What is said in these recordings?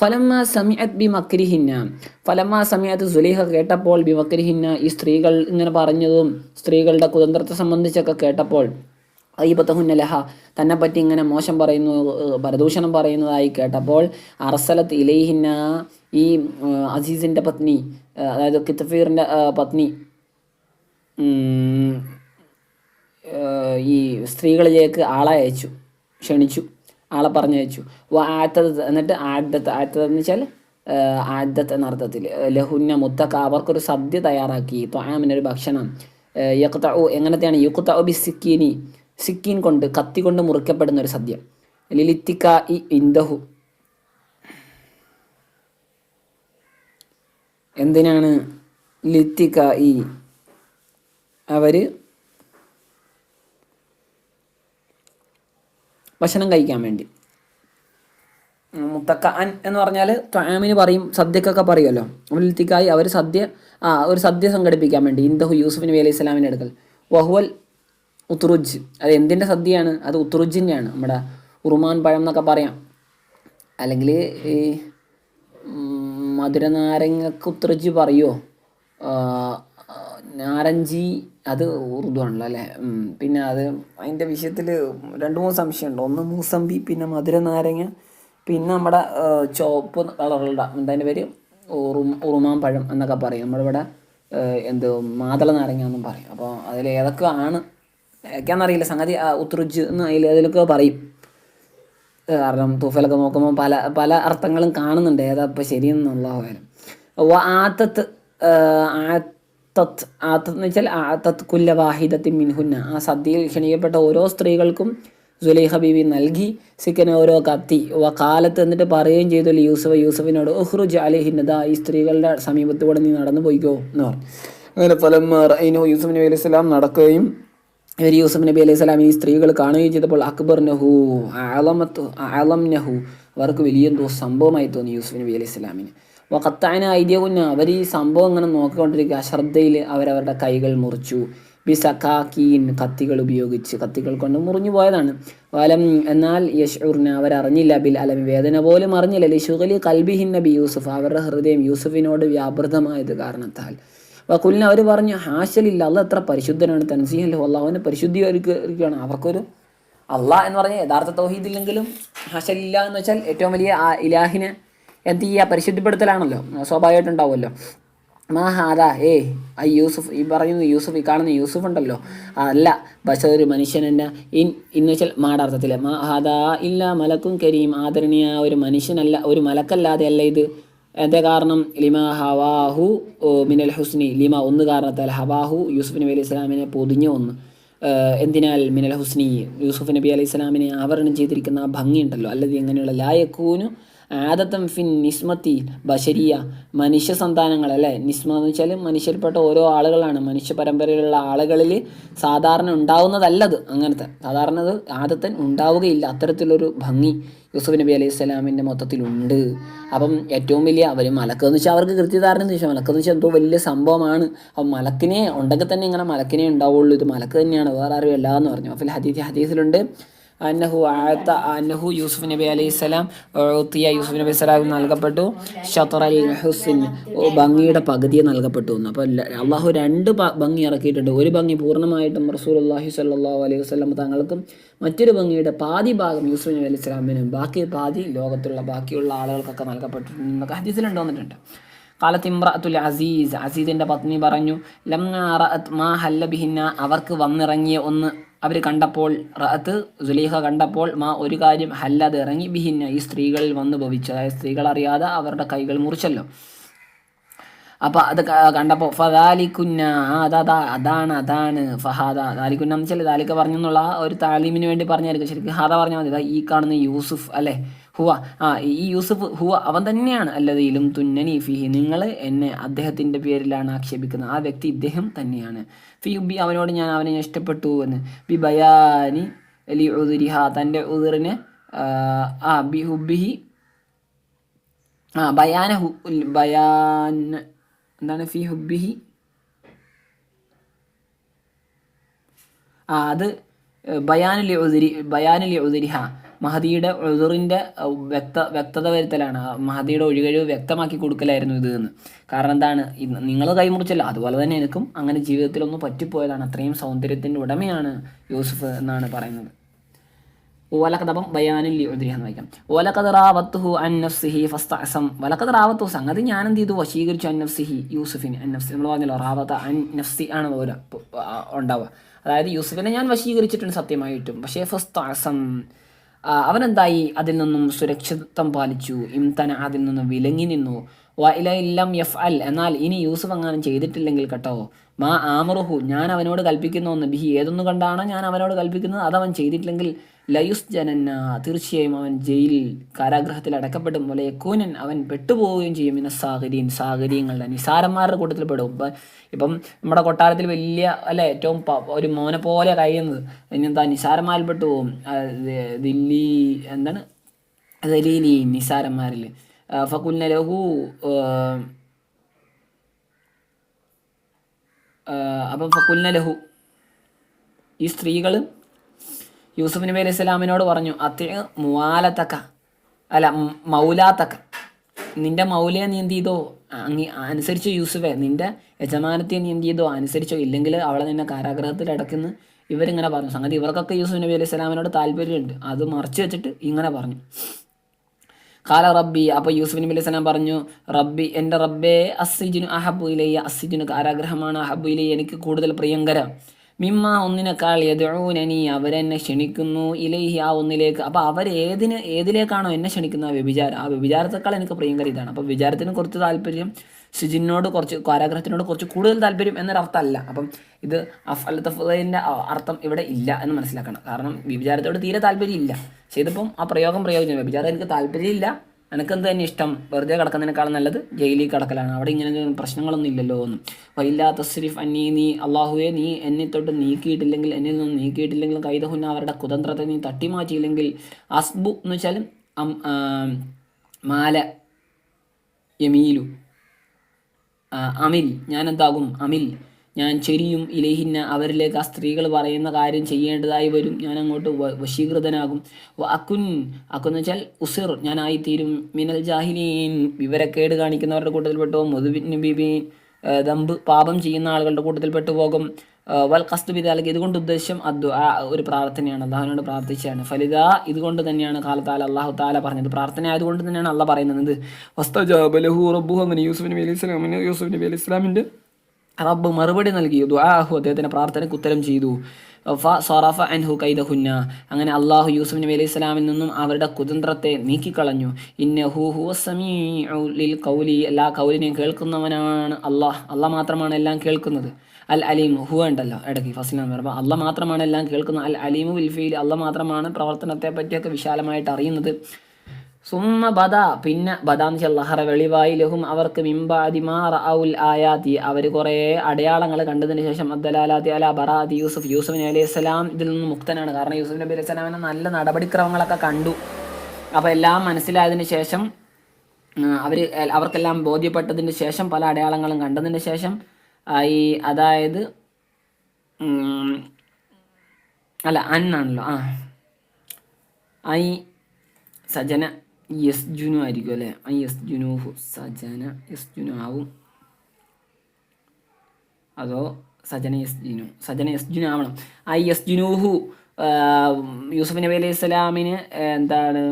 ഫലമ്മ സമിഅത്ത് ബി മക്രിഹിന്ന ഫലമ്മ സമയത്ത് സുലീഹ കേട്ടപ്പോൾ ബി മക്രിഹിന്ന ഈ സ്ത്രീകൾ ഇങ്ങനെ പറഞ്ഞതും സ്ത്രീകളുടെ കുതന്ത്രത്തെ സംബന്ധിച്ചൊക്കെ കേട്ടപ്പോൾ അയ്യബത്തഹുന്ന ലഹ തന്നെ പറ്റി ഇങ്ങനെ മോശം പറയുന്നു പരദൂഷണം പറയുന്നതായി കേട്ടപ്പോൾ അർസലത്ത് ഇലൈഹിന്ന ഈ അസീസിന്റെ പത്നി അതായത് കിത്തഫീറിന്റെ പത്നി ഈ സ്ത്രീകളിലേക്ക് ആളയച്ചു ക്ഷണിച്ചു. ആളെ പറഞ്ഞു വെച്ചു ആറ്റത് എന്നിട്ട് ആദ്യത്ത് ആദ്യത്ത് എന്ന് വെച്ചാൽ ആദ്യത്ത് എന്ന അർത്ഥത്തിൽ ലഹുന്ന മുത്തക്ക അവർക്കൊരു സദ്യ തയ്യാറാക്കി ത്വാമിനൊരു ഭക്ഷണം. യക്തഉ എങ്ങനത്തെയാണ്? യുക്തഉ ബി സിക്കീനി. സിക്കീൻ കൊണ്ട് കത്തി കൊണ്ട് മുറിക്കപ്പെടുന്ന ഒരു സദ്യ. ലിലിത്തിക്ക ഇ ഇന്ദഹു. എന്തിനാണ്? ലിത്തിക്ക ഈ അവർ ഭക്ഷണം കഴിക്കാൻ വേണ്ടി. മുത്തക്ക അൻ എന്ന് പറഞ്ഞാൽ ത്വാമിന് പറയും സദ്യക്കൊക്കെ പറയുമല്ലോ. ഉൽത്തിക്കായി അവർ സദ്യ ആ ഒരു സദ്യ സംഘടിപ്പിക്കാൻ വേണ്ടി. ഇന്ദഹു യൂസുഫ് നബി അലൈഹി സ്വലാമിന്റെ അടുക്കൽ. വഹുവൽ ഉത്രുജ്. അത് എന്തിന്റെ സദ്യയാണ്? അത് ഉത്രുജിന്റെയാണ് നമ്മുടെ ഉറുമാൻ പഴം എന്നൊക്കെ പറയാം. അല്ലെങ്കിൽ ഈ മധുരനാരങ്ങക്ക് ഉത്രുജ് പറയുമോ നാരഞ്ചി അത് ഉറുദു ആണല്ലോ അല്ലേ പിന്നെ അത് അതിന്റെ വിഷയത്തിൽ രണ്ട് മൂന്ന് സംശയമുണ്ട്. ഒന്ന് മൂസമ്പി പിന്നെ മധുര നാരങ്ങ പിന്നെ നമ്മുടെ ചുവപ്പ് കളറുള്ള എന്താ പേര്? ഉറും ഉറുമാൻ പഴം എന്നൊക്കെ പറയും. നമ്മളിവിടെ എന്ത് മാതള നാരങ്ങ എന്നും പറയും. അപ്പോൾ അതിൽ ഏതൊക്കെ ആണ് ഏതൊക്കെയാണെന്നറിയില്ല. സംഗതി ഉത്രുജ് എന്ന് അതിൽ അതിലൊക്കെ പറയും. കാരണം തൂഫലൊക്കെ നോക്കുമ്പോൾ പല പല അർത്ഥങ്ങളും കാണുന്നുണ്ട്. ഏതാ ഇപ്പം ശരിയെന്നുള്ള കാര്യം ആത്തത്ത് ആത്തത്ത് ആത്തത്ത് എന്ന് വെച്ചാൽ ആത്തത്ത് കുല്ല വാഹിദത്തി മിൻഹുന്ന. ആ സദ്യയിൽ ക്ഷണിക്കപ്പെട്ട ഓരോ സ്ത്രീകൾക്കും സുലൈഹ ബീവി നൽകി സിക്കന് ഓരോ കത്തി. കാലത്ത് എന്നിട്ട് പറയുകയും ചെയ്തു യൂസഫ് യൂസഫിനോട് ഉഹ്റുജ് അലിഹിന്നത ഈ സ്ത്രീകളുടെ സമീപത്തൂടെ നീ നടന്നു പോയിക്കോ എന്ന് പറഞ്ഞു. അങ്ങനെ ഫലം റൈനു യൂസഫ് നബി അലൈഹി സ്വലാം നടക്കുകയും ഇവർ യൂസഫ് നബി അലൈഹി സ്വലാം ഈ സ്ത്രീകൾ കാണുകയും ചെയ്തപ്പോൾ അക്ബർ നഹു ആലമത്ത് ആലം നഹു അവർക്ക് വലിയ എന്തോ സംഭവമായി തോന്നി യൂസഫ് നബി അലൈഹി സ്വലാമിന്. വക്കത്താന കുഞ്ഞ. അവർ ഈ സംഭവം ഇങ്ങനെ നോക്കിക്കൊണ്ടിരിക്കുക. അശ്രദ്ധയിൽ അവരവരുടെ കൈകൾ മുറിച്ചു. ബി സക്കാക്കീൻ കത്തികൾ ഉപയോഗിച്ച് കത്തികൾ കൊണ്ട് മുറിഞ്ഞു പോയതാണ്. വലം എന്നാൽ യഷൂറിനെ അവരറിഞ്ഞില്ല. ബിൽ അലം വേദന പോലും അറിഞ്ഞില്ല. ലിഷുഖലി കൽബിഹിൻ നബി യൂസുഫ്. അവരുടെ ഹൃദയം യൂസുഫിനോട് വ്യാപൃതമായത് കാരണത്താൽ. വക്കുലിന് അവർ പറഞ്ഞു ഹാശലില്ല അല്ല എത്ര പരിശുദ്ധനാണ്. തൻസീഹല്ലോ അള്ളാഹുവിനെ പരിശുദ്ധീകരിക്കുകയാണ്. അവർക്കൊരു അള്ളാഹ് എന്ന് പറഞ്ഞാൽ യഥാർത്ഥ തൗഹീദില്ലെങ്കിലും ഹാശലില്ല എന്ന് വെച്ചാൽ ഏറ്റവും വലിയ ഇലാഹിനെ എന്ത് ചെയ്യുക പരിശുദ്ധപ്പെടുത്തലാണല്ലോ. സ്വാഭാവികമായിട്ടുണ്ടാവുമല്ലോ. മാ ഹാദ ഏ ആ യൂസുഫ് ഈ പറയുന്ന യൂസുഫ് ഈ കാണുന്ന യൂസുഫ് ഉണ്ടല്ലോ. അല്ല പക്ഷേ ഒരു മനുഷ്യൻ തന്നെ ഇൻ ഇന്ന് വെച്ചാൽ മാടാർത്ഥത്തിൽ മാ ഹാദ ഇല്ല മലക്കും കരീം ആദരണീയ ഒരു മനുഷ്യനല്ല ഒരു മലക്കല്ലാതെ അല്ല ഇത്. എന്താ കാരണം? ലിമ ഹവാഹു മിനൽ ഹുസ്നി. ലിമ ഒന്ന് കാരണത്താൽ ഹവാഹു യൂസുഫ് നബി അലൈഹി ഇസ്ലാമിനെ പൊതിഞ്ഞ ഒന്ന്. എന്തിനാൽ മിനൽ ഹുസ്നി? യൂസുഫ് നബി അലൈഹി ഇസ്ലാമിനെ ആവരണം ചെയ്തിരിക്കുന്ന ആ ഭംഗിയുണ്ടല്ലോ. അല്ലെങ്കിൽ എങ്ങനെയുള്ള ലായക്കൂനു ആദത്തം ഫിൻ നിസ്മത്തി ബഷരിയ മനുഷ്യ സന്താനങ്ങൾ അല്ലേ? നിസ്മ എന്ന് വെച്ചാൽ മനുഷ്യരിൽപ്പെട്ട ഓരോ ആളുകളാണ്. മനുഷ്യ പരമ്പരയിലുള്ള ആളുകളിൽ സാധാരണ ഉണ്ടാവുന്നതല്ലത് അങ്ങനത്തെ. സാധാരണ അത് ആദത്തൻ ഉണ്ടാവുകയില്ല. അത്തരത്തിലൊരു ഭംഗി യൂസുഫ് നബി അലൈഹി സ്വലാമിന്റെ മൊത്തത്തിലുണ്ട്. അപ്പം ഏറ്റവും വലിയ അവർ മലക്കെന്ന് വെച്ചാൽ അവർക്ക് കൃത്യധാരണ എന്ന് വെച്ചാൽ മലക്കെന്ന് വെച്ചാൽ എന്തോ വലിയ സംഭവമാണ്. അപ്പം മലക്കിനെ ഉണ്ടെങ്കിൽ തന്നെ ഇങ്ങനെ മലക്കിനെ ഉണ്ടാവുള്ളൂ. ഇത് മലക്ക് തന്നെയാണ്. വേറെ അല്ല എന്ന് പറഞ്ഞു. അപ്പം ഹദീസ് ഹദീസിലുണ്ട്. അന്നഹു ആത്ത അന്നഹു യൂസുഫ് നബി അലൈഹി സ്വലാം ഉത്തിയ യൂസുഫ് നബി സ്വലാം നൽകപ്പെട്ടു. ഷത്തർ അൽ ഹുസിൻ ഓ, ഭംഗിയുടെ പകുതിയെ നൽകപ്പെട്ടു എന്ന്. അപ്പോൾ അള്ളാഹു രണ്ട് ഭംഗി ഇറക്കിയിട്ടുണ്ട്. ഒരു ഭംഗി പൂർണമായിട്ടും റസൂൽ അള്ളാഹി സല്ലാഹു അലൈഹി വസ്ലം തങ്ങൾക്കും മറ്റൊരു ഭംഗിയുടെ പാതി ഭാഗം യൂസുഫ് നബി അലൈഹി സ്വലാമിനും ബാക്കി പാതി ലോകത്തുള്ള ബാക്കിയുള്ള ആളുകൾക്കൊക്കെ നൽകപ്പെട്ടിട്ടുണ്ട് എന്നൊക്കെ ഹദീസിലുണ്ട് വന്നിട്ടുണ്ട്. കാലത്ത് ഇമ്രഅത്തുൽ അസീസ് അസീസിന്റെ പത്നി പറഞ്ഞു ലം മാ ഹല്ല ബിഹിന്ന അവർക്ക് വന്നിറങ്ങിയ ഒന്ന് അവർ കണ്ടപ്പോൾ റഅത്ത് സുലൈഹ കണ്ടപ്പോൾ മാ ഒരു കാര്യം ഹല്ലത് ഇറങ്ങി. ബിഹിന്ന ഈ സ്ത്രീകളിൽ വന്നു ഭവിച്ചു. അതായത് സ്ത്രീകൾ അറിയാതെ അവരുടെ കൈകൾ മുറിച്ചല്ലോ. അപ്പോൾ അത് കണ്ടപ്പോൾ ഫദാലിക്കുന്ന അതാ അതാ അതാണ് അതാണ് ഫഹാദ. ദാലിക്കുന്ന എന്ന് വെച്ചാൽ ദാലിക്ക പറഞ്ഞെന്നുള്ള ഒരു താലീമിന് വേണ്ടി പറഞ്ഞായിരിക്കും. ശരിക്കും ഹാദ പറഞ്ഞാൽ മതി. ഈ കാണുന്ന യൂസുഫ് അല്ലേ? ഹുവ. ആ ഈ യൂസുഫ് ഹുവ അവൻ തന്നെയാണ് അല്ലതയിലും തുന്നനി ഫിഹി. നിങ്ങൾ എന്നെ അദ്ദേഹത്തിന്റെ പേരിലാണ് ആക്ഷേപിക്കുന്നത്. ആ വ്യക്തി ഇദ്ദേഹം തന്നെയാണ്. ഫി ഉബി അവനോട് ഞാൻ അവനെ ഇഷ്ടപ്പെട്ടു എന്ന്. ബി ബയാനി അലി ഉദുരിഹ തന്റെ ഉദറിനെ ആ ബി ഹുബിഹി ആ ബയാന ഹു ബയാൻ എന്താണ്? ഫി ഹുബിഹി ആ അത് ബയാനുലി ഉദരി ബയാനുലി ഉദരിഹ. മഹദിയുടെ ഉദറിന്റെ വ്യക്ത വ്യക്തത വരുത്തലാണ്. മഹദിയുടെ ഒഴികഴിവ് വ്യക്തമാക്കി കൊടുക്കലായിരുന്നു ഇത് എന്ന്. കാരണം എന്താണ്? നിങ്ങൾ കൈമുറിച്ചല്ല. അതുപോലെ തന്നെ എനിക്കും അങ്ങനെ ജീവിതത്തിലൊന്നും പറ്റിപ്പോയതാണ്. അത്രയും സൗന്ദര്യത്തിന്റെ ഉടമയാണ് യൂസുഫ് എന്നാണ് പറയുന്നത്. ഓലക്കഥ ബയാനിൽ എന്ന് വായിക്കാം. ഓലക്കഥ അൻ നഫ്സിഹി ഫസ്തഅസം. വലക്കഥ റാവത്തു സംഗതി ഞാൻ എന്ത് ചെയ്തു? വശീകരിച്ചു അൻ യൂസുഫിന്. അൻ നഫ്സി നമ്മൾ പറഞ്ഞല്ലോ റാവത്ത അൻ നഫ്സി ആണ് ഓല ഉണ്ടാവുക. അതായത് യൂസുഫിനെ ഞാൻ വശീകരിച്ചിട്ടുണ്ട് സത്യമായിട്ടും. പക്ഷേ ഫസ്തഅസം അവനെന്തായി? അതിൽ നിന്നും സുരക്ഷിതത്വം പാലിച്ചു. ഇം തന അതിൽ നിന്നും വിലങ്ങി നിന്നു. വ ഇല ഇല്ലം എഫ് അൽ എന്നാൽ ഇനി യൂസഫ് അങ്ങനെ ചെയ്തിട്ടില്ലെങ്കിൽ കേട്ടോ. മാ ആമറുഹു. ഞാൻ അവനോട് കൽപ്പിക്കുന്ന ഒന്ന് ബിഹി ഏതൊന്നു കണ്ടാണ് ഞാൻ അവനോട് കൽപ്പിക്കുന്നത്? അതവൻ ചെയ്തിട്ടില്ലെങ്കിൽ ലയുസ് ജനന്ന തീർച്ചയായും അവൻ ജയിലിൽ കാരാഗ്രഹത്തിൽ അടക്കപ്പെടും പോലെ കൂനൻ അവൻ പെട്ടുപോവുകയും ചെയ്യും. ഇന്ന സാഹചര്യം സാഹചര്യങ്ങളുടെ നിസാരന്മാരുടെ കൂട്ടത്തിൽ പെടും. ഇപ്പം ഇപ്പം നമ്മുടെ കൊട്ടാരത്തിൽ വലിയ അല്ലെ ഏറ്റവും ഒരു മോനെ പോലെ കഴിയുന്നത് ഇനിയെന്താ നിസാരന്മാരിൽ പെട്ടു പോകും ദില്ലി എന്താണ്? ദലീലി നിസാരന്മാരിൽ. ഫക്കുൽന ലഹു അപ്പം ഫക്കുൽന ലഹു ഈ സ്ത്രീകൾ യൂസുഫ് നബി അലൈഹി സ്വലാമിനോട് പറഞ്ഞു അത്തേ മുവാലത്തക്ക അല്ല മൗലാത്തക്ക നിന്റെ മൗലയെ നീ എന്ത് ചെയ്തോ? അങ്ങി അനുസരിച്ചോ യൂസുഫെ? നിന്റെ യജമാനത്തെ നീ എന്ത് ചെയ്തോ? അനുസരിച്ചോ? ഇല്ലെങ്കിൽ അവളെ നിന്നെ കാരാഗ്രഹത്തിൽ അടക്കുന്ന ഇവരിങ്ങനെ പറഞ്ഞു. സംഗതി ഇവർക്കൊക്കെ യൂസുഫ് നബി അലൈഹി സ്വലാമിനോട് താല്പര്യമുണ്ട്. അത് മറച്ചു വെച്ചിട്ട് ഇങ്ങനെ പറഞ്ഞു. കാല റബ്ബി അപ്പോൾ യൂസുഫ് നബി അലൈഹി പറഞ്ഞു റബ്ബി എന്റെ റബ്ബേ അസ്സിജുനു അഹബു ഇലയ്യ. കാരാഗ്രഹമാണ്. അഹബു എനിക്ക് കൂടുതൽ പ്രിയങ്കര. മിമ്മ ഒന്നിനേക്കാൾ യദൂനനി അവരെന്നെ ക്ഷണിക്കുന്നു. ഇലൈഹി ആ ഒന്നിലേക്ക്. അപ്പോൾ അവർ ഏതിന് ഏതിലേക്കാണോ എന്നെ ക്ഷണിക്കുന്നത്? ആ വ്യഭിചാരം ആ വ്യഭിചാരത്തെക്കാൾ എനിക്ക് പ്രിയങ്കര ഇതാണ് അപ്പോൾ വിചാരത്തിന് കുറച്ച് താല്പര്യം സിജിനോട് കുറച്ച് കാരാഗ്രഹത്തിനോട് കുറച്ച് കൂടുതൽ താല്പര്യം എന്നൊരർത്ഥമല്ല. അപ്പം ഇത് അഫൽ തഫ്ദീന്റെ അർത്ഥം ഇവിടെ ഇല്ല എന്ന് മനസ്സിലാക്കണം. കാരണം വ്യഭിചാരത്തോട് തീരെ താല്പര്യം ഇല്ല ഇതിപ്പം ആ പ്രയോഗം പ്രയോജനം വ്യഭിചാരം എനിക്ക് താല്പര്യമില്ല. എനിക്കെന്ത് തന്നെ ഇഷ്ടം? വെറുതെ കിടക്കുന്നതിനേക്കാളും നല്ലത് ജയിലിൽ കിടക്കലാണ്. അവിടെ ഇങ്ങനെ പ്രശ്നങ്ങളൊന്നും ഇല്ലല്ലോ എന്നും. വൈല്ലാ തസ്രിഫ് അന്നീ നീ അള്ളാഹുവെ നീ എന്നെ തൊട്ട് നീക്കിയിട്ടില്ലെങ്കിൽ എന്നിൽ നിന്ന് നീക്കിയിട്ടില്ലെങ്കിൽ കൈതഹുന്ന അവരുടെ കുതന്ത്രത്തെ നീ തട്ടിമാറ്റിയില്ലെങ്കിൽ അസ്ബു എന്ന് വെച്ചാൽ മാല യമീലു അമിൽ ഞാൻ എന്താകും അമിൽ. ഞാൻ ചെരിയും ഇലഹിന്ന അവരിലേക്ക് ആ സ്ത്രീകൾ പറയുന്ന കാര്യം ചെയ്യേണ്ടതായി വരും. ഞാൻ അങ്ങോട്ട് വശീകൃതനാകും. അക്കുൻ അക്കുന്ന് വെച്ചാൽ ഉസിർ. ഞാനായിത്തീരും മിനൽ ജാഹിലീൻ. വിവരക്കേട് കാണിക്കുന്നവരുടെ കൂട്ടത്തിൽപ്പെട്ടോ മുതുബിൻ ദമ്പ് പാപം ചെയ്യുന്ന ആളുകളുടെ കൂട്ടത്തിൽപ്പെട്ടു പോകും വൽ കസ്തു അല്ലെങ്കിൽ ഇതുകൊണ്ട് ഉദ്ദേശം അദ്ദു ആ ഒരു പ്രാർത്ഥനയാണ്. അള്ളാഹുവിനോട് പ്രാർത്ഥിച്ചാണ് ഫലിത ഇതുകൊണ്ട് തന്നെയാണ് കാലത്താല അള്ളാഹു താല പറഞ്ഞത്. പ്രാർത്ഥന ആയതുകൊണ്ട് തന്നെയാണ് അള്ളാഹ് പറയുന്നത്. യൂസുഫ് നബി അലൈഹി സ്വലാമിന് യൂസുഫ് നബി അലൈഹി സ്വലാമിന്റെ റബ്ബ് മറുപടി നൽകി ദുആഹു അദ്ദേഹത്തിന്റെ പ്രാർത്ഥനയ്ക്ക് ഉത്തരം ചെയ്തു. സറഫ അൻഹു കൈദഹുന്ന. അങ്ങനെ അള്ളാഹു യൂസഫ് നബി അലൈഹി സ്വലാമിൽ നിന്നും അവരുടെ കുതന്ത്രത്തെ നീക്കിക്കളഞ്ഞു. ഇന്ന ഹുവ സമീഉ ലിൽ കൗലി എല്ലാ കൗലിനെയും കേൾക്കുന്നവനാണ് അള്ളാഹ് അള്ളാഹ് മാത്രമാണ് എല്ലാം കേൾക്കുന്നത്. അൽ അലീം ഹു ഉണ്ടല്ലോ ഇടയ്ക്ക് ഫസ്റ്റിലാണ് പറയുമ്പോൾ അള്ള മാത്രമാണ് എല്ലാം കേൾക്കുന്നത്. അൽ അലീമു വിൽഫീൽ അള്ള മാത്രമാണ് പ്രവർത്തനത്തെ പറ്റിയൊക്കെ വിശാലമായിട്ട് അറിയുന്നത്. സുമ്മ ബദ. പിന്നെ ബദാന്ന് വെച്ചാൽ ലഹറ വെളിവായി ലഹും അവർക്ക് മിംബാദിമാർ ഔൽ ആയാതി. അവർ കുറേ അടയാളങ്ങൾ കണ്ടതിന് ശേഷം അദ്ദലാലാത്തി അല ബറാദി യൂസുഫ്. യൂസുഫ് നബി അലൈഹി സ്വലാം ഇതിൽ നിന്ന് മുക്തനാണ്. കാരണം യൂസുഫ് നബി അലൈഹി സ്വലാമിനെ നല്ല നടപടിക്രമങ്ങളൊക്കെ കണ്ടു. അപ്പോൾ എല്ലാം മനസ്സിലായതിന് ശേഷം അവർ അവർക്കെല്ലാം ബോധ്യപ്പെട്ടതിന് ശേഷം പല അടയാളങ്ങളും കണ്ടതിന് ശേഷം ഈ അതായത് അല്ല അന്നാണല്ലോ ആ. ഐ സജന യസ് ജുനു ആയിരിക്കും അല്ലേ? ആ യസ് സജന എസ് ജുനു ആവും. അതോ സജന എസ് ജുനു സജന എസ് ജുനു ആവണം. ആ എസ് ജുനൂഹു യൂസുഫ് നബി അലൈഹി സ്വലാമിന് എന്താണ്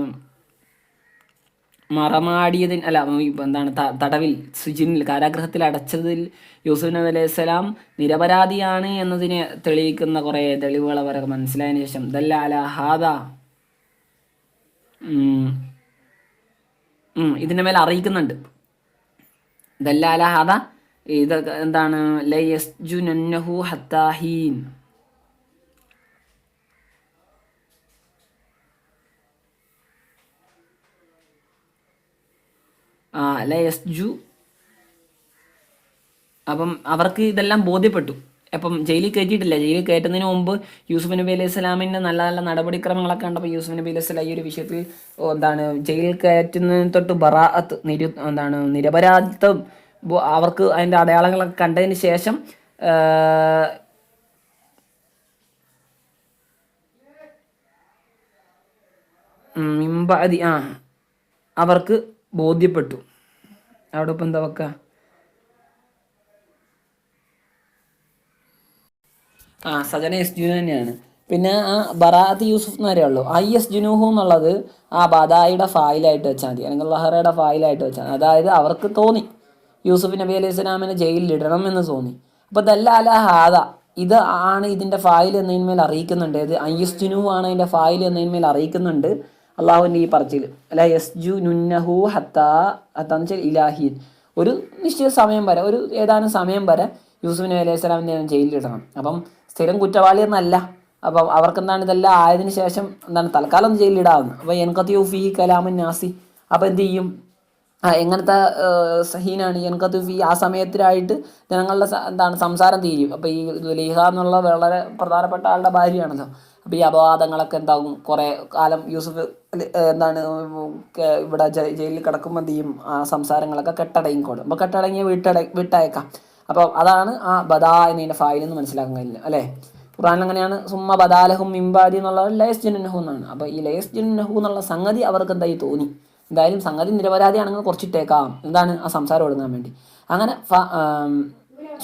മറമാടിയതിന് അല്ല എന്താണ് തടവിൽ സുജിനിൽ കാരാഗ്രഹത്തിൽ അടച്ചതിൽ യൂസുഫ് നബി അലൈഹി സ്വലാം നിരപരാധിയാണ് എന്നതിനെ തെളിയിക്കുന്ന കുറേ തെളിവുകൾ അവരൊക്കെ മനസ്സിലായതിനു ശേഷം ദല്ല അല ഹാദ. ഇതിന്റെ മേലെ അറിയിക്കുന്നുണ്ട്. ദല്ലാലഹാദ ഇത് എന്താണ്? ലയസ്ജുനന്നഹു ഹത്താഹീൻ ആ ലയസ്ജു. അപ്പം അവർക്ക് ഇതെല്ലാം ബോധ്യപ്പെട്ടു. അപ്പം ജയിലിൽ കയറ്റിയിട്ടില്ല ജയിലിൽ കയറ്റുന്നതിന് മുമ്പ് യൂസുഫ് നബി അലൈഹി സ്വലാമിന്റെ നല്ല നല്ല നടപടിക്രമങ്ങളൊക്കെ കണ്ടപ്പോൾ യൂസുഫ് നബി അലൈഹി സ്വലാം ഈ ഒരു വിഷയത്തിൽ എന്താണ് ജയിലിൽ കയറ്റുന്നതിന് തൊട്ട് ബറാഅത്ത് നിരു എന്താണ് നിരപരാധിത്വം അവർക്ക് അതിന്റെ അടയാളങ്ങളൊക്കെ കണ്ടതിന് ശേഷം മിമ്പാതി ആ അവർക്ക് ബോധ്യപ്പെട്ടു. അവിടെ ഇപ്പം എന്താ വെക്കുക ആ സജന എസ് ജുനു തന്നെയാണ്. പിന്നെ ആ ബറാത്ത് യൂസുഫ് എന്ന് പറയുള്ളൂ. ഐ എസ് ജുനൂഹു എന്നുള്ളത് ആ ബദായിയുടെ ഫയലായിട്ട് വെച്ചാൽ മതി. അല്ലെങ്കിൽ ലഹറയുടെ ഫയലായിട്ട് വെച്ചാൽ അതായത് അവർക്ക് തോന്നി. യൂസുഫ് നബി അലൈഹി സ്വലാമിനെ ജയിലിൽ ഇടണം എന്ന് തോന്നി. അപ്പോൾ ദല്ല അല ഹാദ. ഇത് ആണ് ഇതിന്റെ ഫായിൽ എന്നതിന്മേൽ അറിയിക്കുന്നുണ്ട്. ഇത് ഐ എസ് ജുനു ആണ് അതിന്റെ ഫായിൽ എന്നതിന്മേൽ അറിയിക്കുന്നുണ്ട്. അള്ളാഹുവിന്റെ ഈ പറച്ചിൽ. അല്ല എസ് ജു നുന്നഹു ഹത്ത ഹത്താന്ന് വെച്ചാൽ ഇലാഹീൻ. ഒരു നിശ്ചിത സമയം വരെ ഒരു ഏതാനും സമയം വരെ യൂസുഫ് നബി അലൈഹി സ്വലാമിനെ ജയിലിലിടണം അപ്പം സ്ഥിരം കുറ്റവാളി എന്നല്ല. അപ്പം അവർക്ക് എന്താണ് ഇതെല്ലാം ആയതിനു ശേഷം എന്താണ് തൽക്കാലം ജയിലിലിടാവുന്നു അപ്പോൾ എൻകത്ത് ഫി കലാമൻ നാസി. അപ്പോൾ എന്ത് ചെയ്യും? എങ്ങനത്തെ സഹീനാണ് എൻകത്ത് ഫി ആ സമയത്തിലായിട്ട് ജനങ്ങളുടെ എന്താണ് സംസാരം തീരും. അപ്പോൾ ഈ ലീഹ എന്നുള്ള വളരെ പ്രധാനപ്പെട്ട ആളുടെ ഭാര്യയാണല്ലോ. അപ്പോൾ ഈ അപവാദങ്ങളൊക്കെ എന്താകും? കുറേ കാലം യൂസുഫ് എന്താണ് ഇവിടെ ജയിലിൽ കിടക്കുമ്പോൾ എന്ത് ചെയ്യും? ആ സംസാരങ്ങളൊക്കെ കെട്ടടങ്ങിക്കോളും. അപ്പോൾ കെട്ടടങ്ങിയ വീട്ടട വിട്ടയക്കാം. അപ്പോൾ അതാണ് ആ ബദാ എന്നതിന്റെ ഫായിൽ എന്ന് മനസ്സിലാക്കാൻ കഴിയില്ല അല്ലേ? ഖുറാൻ അങ്ങനെയാണ് സുമ്മ ബദാലഹും മിംബാദി എന്നുള്ളത് ലയസ് ജുനഹു എന്നാണ്. അപ്പോൾ ഈ ലയസ് ജുനഹു എന്നുള്ള സംഗതി അവർക്ക് എന്തായി തോന്നി? എന്തായാലും സംഗതി നിരപരാധിയാണെങ്കിൽ കുറച്ചിട്ടേക്കാം. എന്താണ് ആ സംസാരം ഒടുങ്ങാൻ വേണ്ടി? അങ്ങനെ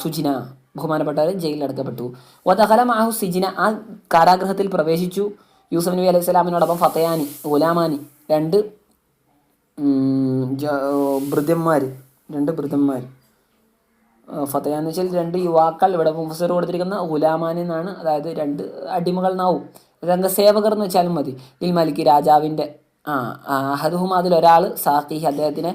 സുജിന ബഹുമാനപ്പെട്ടവർ ജയിലിലടക്കപ്പെട്ടു വതഹല മാഹു സിജിന ആ കാരാഗ്രഹത്തിൽ പ്രവേശിച്ചു. യൂസഫ് നബി അലൈഹി സ്വലാമിനോടൊപ്പം ഫത്തയാനി ഗുലാമാനി രണ്ട് ഭൃത്യന്മാർ രണ്ട് ഭൃത്യന്മാർ ഫത്തയ എന്ന് വെച്ചാൽ രണ്ട് യുവാക്കൾ ഇവിടെ മുഫസർ കൊടുത്തിരിക്കുന്ന ഗുലാമാൻ എന്നാണ് അതായത് രണ്ട് അടിമകൾ നാവും. രംഗസേവകർ എന്ന് വെച്ചാലും മതി. ഇൽ മലിക്ക് രാജാവിന്റെ ആ അഹദുഹും അതിലൊരാൾ സാഹി അദ്ദേഹത്തിനെ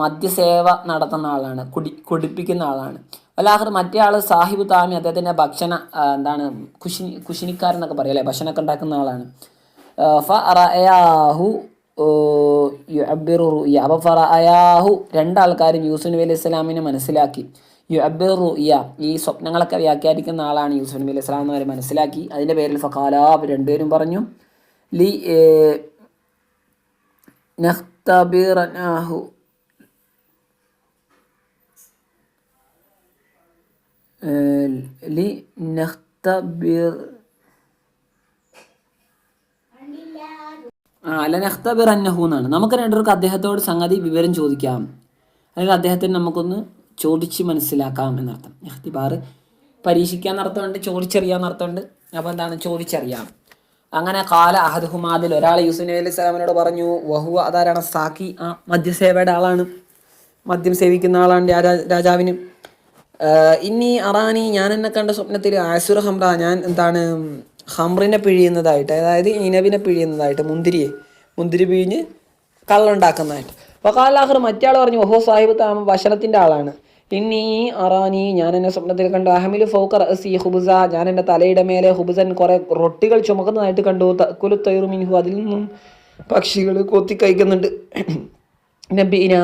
മദ്യസേവ നടത്തുന്ന ആളാണ് കുടി കുടിപ്പിക്കുന്ന ആളാണ്. അല്ലാഹർ മറ്റേ ആൾ സാഹിബ് താമി അദ്ദേഹത്തിന്റെ ഭക്ഷണ എന്താണ് കുശിനി കുശിനിക്കാരെന്നൊക്കെ പറയല്ലേ ഭക്ഷണമൊക്കെ ഉണ്ടാക്കുന്ന ആളാണ്. ഫറയാഹു യുഅബ്ബിറു റുയ അപ്പോൾ ഫറയാഹു രണ്ടാൾക്കാരും യൂസുഫ് നബി അലൈഹി സ്വലാമിനെ മനസ്സിലാക്കി. യുഅബ്ബിർ ഇയ ഈ സ്വപ്നങ്ങളൊക്കെ വ്യാഖ്യാനിക്കുന്ന ആളാണ് യൂസുഫ് നബി അലൈഹി സ്വലാം എന്നവർ മനസ്സിലാക്കി. അതിന്റെ പേരിൽ ഫഖാല രണ്ടുപേരും പറഞ്ഞു ലി നഖ്തബിറനാഹു ലി നഖ്തബിർ അല്ല നഖ്തബിർ അന്നഹു എന്നാണ്. നമുക്ക് രണ്ടുപേർക്ക് അദ്ദേഹത്തോട് സംഗതി വിവരം ചോദിക്കാം. അല്ലെങ്കിൽ അദ്ദേഹത്തിന് നമുക്കൊന്ന് ചോദിച്ച് മനസ്സിലാക്കാം എന്നർത്ഥം. ഇഖ്തിബാർ പരീക്ഷിക്കാൻ അർത്ഥമുണ്ട് ചോദിച്ചറിയാൻ അർത്ഥമുണ്ട് അപ്പോൾ എന്താണ്? ചോദിച്ചറിയാം. അങ്ങനെ കാല അഹദുഹുമാദിൽ ഒരാൾ യൂസുഫ് നബി അലൈഹി സ്വലാമിനോട് പറഞ്ഞു വഹു അതാരാണ്? സാക്കി ആ മദ്യസേവയുടെ ആളാണ്. മദ്യം സേവിക്കുന്ന ആളാണ് രാജാ- രാജാവിന്. ഇനി അറാനി ഞാൻ എന്നെ കണ്ട സ്വപ്നത്തിൽ ആസുർ ഹംറ ഞാൻ എന്താണ് ഹംറിനെ പിഴിയുന്നതായിട്ട് അതായത് ഇനവിനെ പിഴിയുന്നതായിട്ട് മുന്തിരിയെ മുന്തിരി പിഴിഞ്ഞ് കള്ളുണ്ടാക്കുന്നതായിട്ട് കാലാഹർ മറ്റേ ആൾ പറഞ്ഞു ഓഹോ സാഹിബ് താമ ഭക്ഷണത്തിന്റെ ആളാണ്. ഇനി അറാനി ഞാൻ എന്നെ സ്വപ്നത്തിൽ കണ്ടു. അഹമിൽ ഫൗക്കർ സി ഹുബുസ ഞാൻ എന്റെ തലയുടെ മേലെ ഹുബുസൻ കുറേ റൊട്ടികൾ ചുമക്കുന്നതായിട്ട് കണ്ടു. കുലുത്തൈറു മിൻഹു അതിൽ നിന്നും പക്ഷികൾ കൊത്തി കഴിക്കുന്നുണ്ട്. നബീന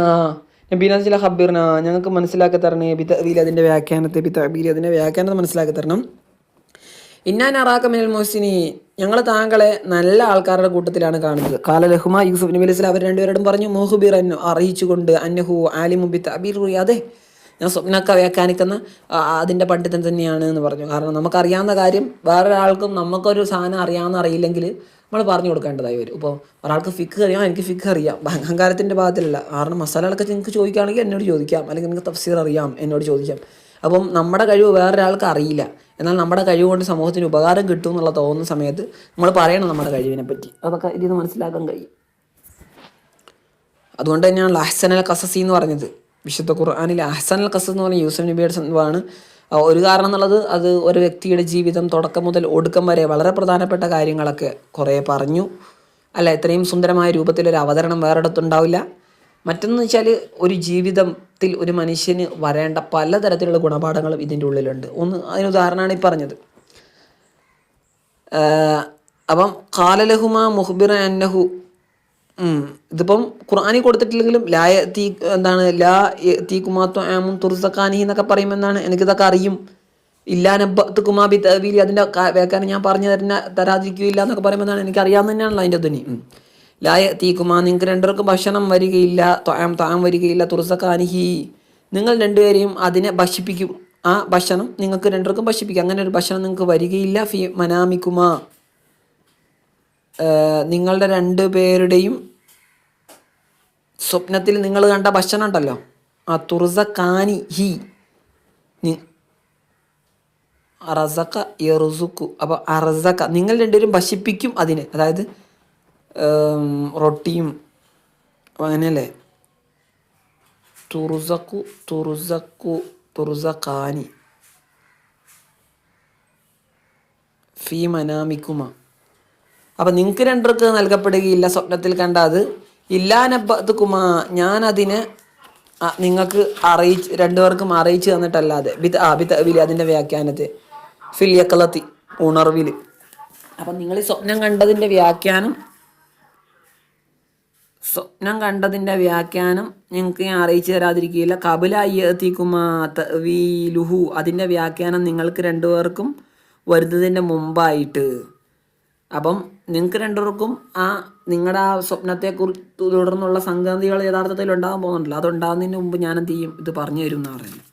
നബീന ചില ഹബീർന ഞങ്ങൾക്ക് മനസ്സിലാക്കി തരണേ ബിത്തബീൽ അതിന്റെ വ്യാഖ്യാനത്തെ ബിത്തബീൽ അതിന്റെ വ്യാഖ്യാനത്തെ മനസ്സിലാക്കി തരണം. ഇന്നാൻ അറാക്ക മിനൽ മൊഹ്സിനി. ഞങ്ങൾ താങ്കളെ നല്ല ആൾക്കാരുടെ കൂട്ടത്തിലാണ് കാണുന്നത്. കാല ലഹുമ യൂസുഫ് നബി അലൈഹി അവർ രണ്ടുപേരോടും പറഞ്ഞു മോഹുബീർ അന്നു അറിയിച്ചുകൊണ്ട് അന്നഹു ആലിമു അബീർ അതെ ഞാൻ സ്വപ്നമൊക്കെ വ്യാഖ്യാനിക്കുന്ന അതിന്റെ പണ്ഡിതൻ തന്നെയാണ് എന്ന് പറഞ്ഞു. കാരണം നമുക്കറിയാവുന്ന കാര്യം വേറൊരാൾക്കും നമുക്കൊരു സാധനം അറിയാമെന്ന് അറിയില്ലെങ്കിൽ നമ്മൾ പറഞ്ഞു കൊടുക്കേണ്ടതായി വരും. ഇപ്പോൾ ഒരാൾക്ക് ഫിക്ക് അറിയാം എനിക്ക് ഫിക്ക് അറിയാം. അഹങ്കാരത്തിന്റെ ഭാഗത്തിലല്ല. കാരണം മസാലകളൊക്കെ നിങ്ങൾക്ക് ചോദിക്കുകയാണെങ്കിൽ എന്നോട് ചോദിക്കാം. അല്ലെങ്കിൽ നിങ്ങൾക്ക് തഫ്സീർ അറിയാം എന്നോട് ചോദിക്കാം. അപ്പം നമ്മുടെ കഴിവ് വേറൊരാൾക്ക് അറിയില്ല. എന്നാൽ നമ്മുടെ കഴിവ് കൊണ്ട് സമൂഹത്തിന് ഉപകാരം കിട്ടും എന്നുള്ള തോന്നുന്ന സമയത്ത് നമ്മൾ പറയണം നമ്മുടെ കഴിവിനെ പറ്റി. അതൊക്കെ ഇതിന് മനസ്സിലാക്കാൻ കഴിയും. അതുകൊണ്ട് തന്നെയാണ് അഹ്സനൽ കസസി എന്ന് പറഞ്ഞത്. വിശുദ്ധ ഖുർആാനിൽ അഹ്സനൽ കസസ് എന്ന് പറഞ്ഞ യൂസഫ് നബിയുടെ സംഭവമാണ്. ഒരു കാരണം എന്നുള്ളത് അത് ഒരു വ്യക്തിയുടെ ജീവിതം തുടക്കം മുതൽ ഒടുക്കം വരെ വളരെ പ്രധാനപ്പെട്ട കാര്യങ്ങളൊക്കെ കുറേ പറഞ്ഞു. അല്ല ഇത്രയും സുന്ദരമായ രൂപത്തിൽ ഒരു അവതരണം വേറെടുത്തുണ്ടാവില്ല മറ്റൊന്ന് വെച്ചാൽ ഒരു ജീവിതത്തിൽ ഒരു മനുഷ്യന് വരേണ്ട പലതരത്തിലുള്ള ഗുണപാഠങ്ങളും ഇതിന്റെ ഉള്ളിലുണ്ട്. ഒന്ന് അതിന് ഉദാഹരണമാണ് ഈ പറഞ്ഞത്. അപ്പം കാലലഹുമ മുഹ്ബിറ അന്നഹു ഇതിപ്പം ഖുർആാനിൽ കൊടുത്തിട്ടില്ലെങ്കിലും ലായ തീ എന്താണ് ലാ തീ കുമാത്തോ ആമും തുർസഖാനി എന്നൊക്കെ പറയുമെന്നാണ് എനിക്കിതൊക്കെ അറിയും. ഇല്ലാ നബ്ബത്ത് കുമാ ബി തവീലി അതിന്റെ വേക്കാനും ഞാൻ പറഞ്ഞു തരുന്ന തരാതിരിക്കുകയില്ല എന്നൊക്കെ പറയുമെന്നാണ് എനിക്ക് അറിയാവുന്ന തന്നെയാണല്ലോ അതിന്റെ ധ്വനി. ലായ തീക്കുമാ കുമാ നിങ്ങൾക്ക് രണ്ടുപേർക്കും ഭക്ഷണം വരികയില്ല ത്വാം താം വരികയില്ല തുറസക്കാനിഹി നിങ്ങൾ രണ്ടുപേരെയും അതിനെ ഭക്ഷിപ്പിക്കും. ആ ഭക്ഷണം നിങ്ങൾക്ക് രണ്ടുപേർക്കും ഭക്ഷിപ്പിക്കും. അങ്ങനെ ഒരു ഭക്ഷണം നിങ്ങൾക്ക് വരികയില്ല ഫി മനാമിക്കുമാ. നിങ്ങളുടെ രണ്ടു പേരുടെയും സ്വപ്നത്തിൽ നിങ്ങൾ കണ്ട ഭക്ഷണം ഉണ്ടല്ലോ. ആ തുർസ കാനി ഹി അറസക്ക എറുസുക്കു അപ്പോൾ അറസക്ക നിങ്ങൾ രണ്ടുപേരും ഭക്ഷിപ്പിക്കും അതിനെ. അതായത് റൊട്ടിയും അങ്ങനെയല്ലേ? തുറുസക്കു തുറുസക്കു തുറുസഖാനി ഫീ മനാമിക്കുമ. അപ്പം നിങ്ങൾക്ക് രണ്ടർക്ക് നൽകപ്പെടുകയില്ല സ്വപ്നത്തിൽ കണ്ട അത്. ഇല്ലാനബത്തുക്കുമ ഞാൻ അതിനെ നിങ്ങൾക്ക് അറിയിച്ച് രണ്ടുപേർക്കും അറിയിച്ചു തന്നിട്ടല്ലാതെ ബിത് ആ ബിത് വിലി അതിന്റെ വ്യാഖ്യാനത്തെ. ഫിലിയക്കളത്തി ഉണർവിൽ അപ്പം നിങ്ങൾ സ്വപ്നം കണ്ടതിന്റെ വ്യാഖ്യാനം സ്വപ്നം കണ്ടതിന്റെ വ്യാഖ്യാനം നിങ്ങൾക്ക് ഞാൻ അറിയിച്ചു തരാതിരിക്കുകയില്ല. കപില അയ്യത്തിക്കുമാ വീലുഹു അതിന്റെ വ്യാഖ്യാനം നിങ്ങൾക്ക് രണ്ടുപേർക്കും വരുന്നതിന്റെ മുമ്പായിട്ട്. അപ്പം നിങ്ങൾക്ക് രണ്ടുപേർക്കും ആ നിങ്ങളുടെ ആ സ്വപ്നത്തെക്കുറിച്ച് തുടർന്നുള്ള സംഗതികൾ യഥാർത്ഥത്തിൽ ഉണ്ടാകാൻ പോകുന്നുണ്ടല്ലോ. അതുണ്ടാകുന്നതിന് മുമ്പ് ഞാൻ എന്ത് ചെയ്യും? ഇത് പറഞ്ഞു തരും എന്ന് പറയുന്നത്.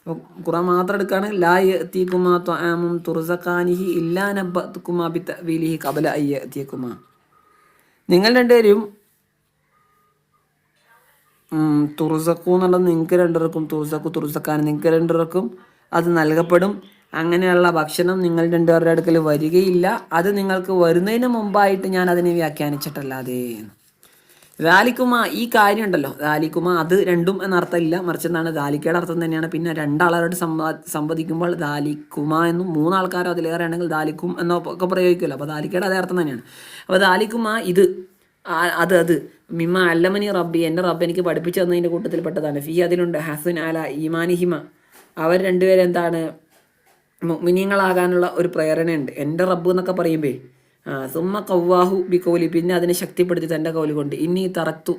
അപ്പോൾ ഖുറാൻ മാത്രം എടുക്കുകയാണ് ലാ എത്തിക്കുമാ ത്വാമും തുർസഖാനിഹി ഇല്ലാ നബ്ബത്തുക്കുമാ വിലിഹി കബല അയ്യ എത്തിയക്കുമാ നിങ്ങൾ രണ്ടുപേരും തുറുസക്കു എന്നുള്ളത് നിങ്ങൾക്ക് രണ്ടുപേർക്കും തുറുസക്കു തുറുസക്കാൻ നിങ്ങൾക്ക് രണ്ടുപേർക്കും അത് നൽകപ്പെടും. അങ്ങനെയുള്ള ഭക്ഷണം നിങ്ങൾ രണ്ടുപേരുടെ അടുക്കൽ വരികയില്ല. അത് നിങ്ങൾക്ക് വരുന്നതിന് മുമ്പായിട്ട് ഞാൻ അതിനെ വ്യാഖ്യാനിച്ചിട്ടല്ലാതെ. ദാലിക്കുമ ഈ കാര്യം ഉണ്ടല്ലോ ദാലിക്കുമ അത് രണ്ടും എന്നർത്ഥമില്ല. മറിച്ച് എന്താണ് ദാലിക്കയുടെ അർത്ഥം തന്നെയാണ്. പിന്നെ രണ്ടാളോട് സംവാ സംവദിക്കുമ്പോൾ ദാലിക്കുമ എന്നും മൂന്നാൾക്കാരോ അതിലേറെ ആണെങ്കിൽ ദാലിക്കും എന്നൊക്കെ പ്രയോഗിക്കുമല്ലോ. അപ്പോൾ ദാലിക്കയുടെ അതേ അർത്ഥം തന്നെയാണ്. അപ്പോൾ ദാലിക്കുമ ഇത് അത് അത്. മിമ്മ അല്ലമനി റബ്ബി എന്റെ റബ്ബ് എനിക്ക് പഠിപ്പിച്ചു തന്നതിന്റെ കൂട്ടത്തിൽപ്പെട്ടതാണ്. ഫി അതിലുണ്ട്. ഹസുൻ അല ഈമാനിഹിമ. അവർ രണ്ടുപേരും എന്താണ്? ഒരു പ്രേരണയുണ്ട്. എന്റെ റബ്ബ് എന്നൊക്കെ പറയുമ്പോൾ സുമ്മ കവ്വാഹു ബി കോലി പിന്നെ അതിനെ ശക്തിപ്പെടുത്തി തന്റെ കൗലി കൊണ്ട്. ഇനി തറത്തു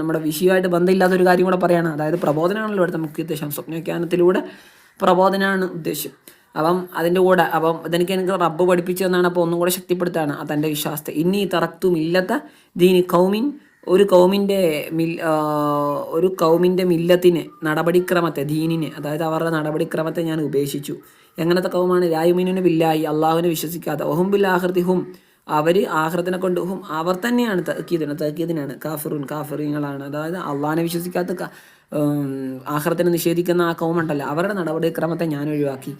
നമ്മുടെ വിഷയമായിട്ട് ബന്ധമില്ലാത്ത ഒരു കാര്യം കൂടെ പറയാണ്. അതായത് പ്രബോധനമാണല്ലോ ഇവിടുത്തെ മുഖ്യ ഉദ്ദേശം. സ്വപ്നവ്യാനത്തിലൂടെ പ്രബോധനമാണ് ഉദ്ദേശം. അപ്പം അതിന്റെ കൂടെ അപ്പം ഇതെനിക്ക് എനിക്ക് റബ്ബ് പഠിപ്പിച്ചു എന്നാണ് അപ്പോൾ ഒന്നും കൂടെ ശക്തിപ്പെടുത്താണ് ആ തന്റെ വിശ്വാസത്തെ. ഇനി തറക്തും ഇല്ലത്ത ദീനി കൗമിൻ ഒരു കൗമിന്റെ മിൽ ഒരു കൗമിന്റെ മില്ലത്തിന് നടപടിക്രമത്തെ ദീനിന് അതായത് അവരുടെ നടപടിക്രമത്തെ ഞാൻ ഉപേക്ഷിച്ചു. എങ്ങനത്തെ കൗമാണ്? രായുമീനിന് ബില്ലായി അള്ളാഹുവിനെ വിശ്വസിക്കാത്ത ഒഹും ബിൽ ആഹൃതി അവർ ആഹൃതനെ കൊണ്ട് ഹും അവർ തന്നെയാണ് തക്കീദിന് തക്കീദിനാണ് കാഫിറുൻ കാഫിറിങ്ങളാണ്. അതായത് അള്ളാഹിനെ വിശ്വസിക്കാത്ത ആഹൃതനെ നിഷേധിക്കുന്ന ആ കൗമുണ്ടല്ലോ. അവരുടെ നടപടിക്രമത്തെ ഞാൻ ഒഴിവാക്കി.